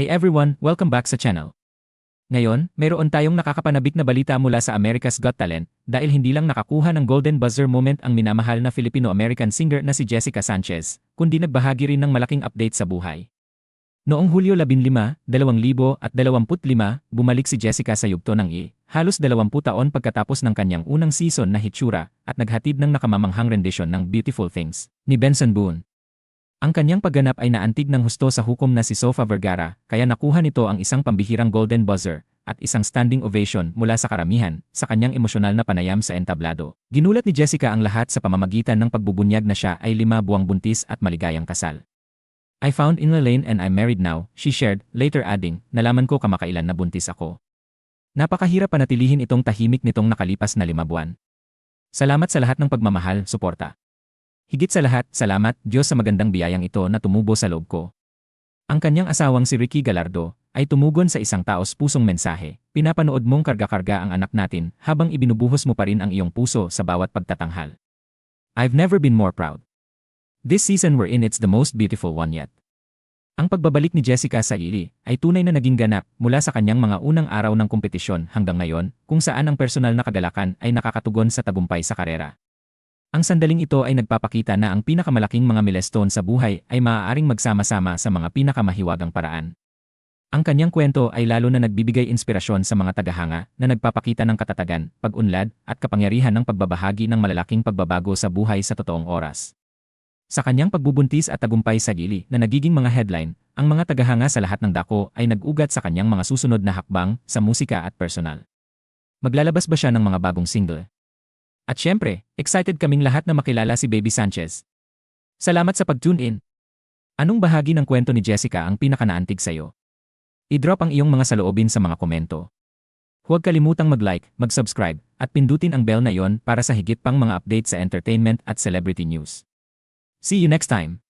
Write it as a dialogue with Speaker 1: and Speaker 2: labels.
Speaker 1: Hey everyone, welcome back sa channel. Ngayon, mayroon tayong nakakapanabik na balita mula sa America's Got Talent dahil hindi lang nakakuha ng golden buzzer moment ang minamahal na Filipino-American singer na si Jessica Sanchez, kundi nagbahagi rin ng malaking update sa buhay. Noong Hulyo 15, 2025, bumalik si Jessica sa yugto ng E, halos 20 taon pagkatapos ng kanyang unang season na Hitsura at naghatid ng nakamamanghang rendisyon ng Beautiful Things ni Benson Boone. Ang kanyang pagganap ay naantig ng husto sa hukom na si Sofa Vergara, kaya nakuha nito ang isang pambihirang golden buzzer at isang standing ovation mula sa karamihan sa kanyang emosyonal na panayam sa entablado. Ginulat ni Jessica ang lahat sa pamamagitan ng pagbubunyag na siya ay lima buwang buntis at maligayang kasal. I found in Lane and I'm married now, she shared, later adding, nalaman ko kamakailan na buntis ako. Napakahirap panatilihin itong tahimik nitong nakalipas na lima buwan. Salamat sa lahat ng pagmamahal, suporta. Higit sa lahat, salamat Diyos sa magandang biyayang ito na tumubo sa loob ko. Ang kanyang asawang si Ricky Galardo ay tumugon sa isang taos pusong mensahe. Pinapanood mong karga-karga ang anak natin habang ibinubuhos mo pa rin ang iyong puso sa bawat pagtatanghal. I've never been more proud. This season we're in it's the most beautiful one yet. Ang pagbabalik ni Jessica sa ili ay tunay na naging ganap mula sa kanyang mga unang araw ng kompetisyon hanggang ngayon kung saan ang personal na kagalakan ay nakakatugon sa tagumpay sa karera. Ang sandaling ito ay nagpapakita na ang pinakamalaking mga milestone sa buhay ay maaaring magsama-sama sa mga pinakamahiwagang paraan. Ang kanyang kwento ay lalo na nagbibigay inspirasyon sa mga tagahanga na nagpapakita ng katatagan, pag-unlad, at kapangyarihan ng pagbabahagi ng malalaking pagbabago sa buhay sa totoong oras. Sa kanyang pagbubuntis at tagumpay sa gili na nagiging mga headline, ang mga tagahanga sa lahat ng dako ay nag-ugat sa kanyang mga susunod na hakbang sa musika at personal. Maglalabas ba siya ng mga bagong single? At syempre, excited kaming lahat na makilala si Baby Sanchez. Salamat sa pag-tune in. Anong bahagi ng kwento ni Jessica ang pinakanaantig sa'yo? I-drop ang iyong mga saloobin sa mga komento. Huwag kalimutang mag-like, mag-subscribe, at pindutin ang bell na iyon para sa higit pang mga update sa entertainment at celebrity news. See you next time!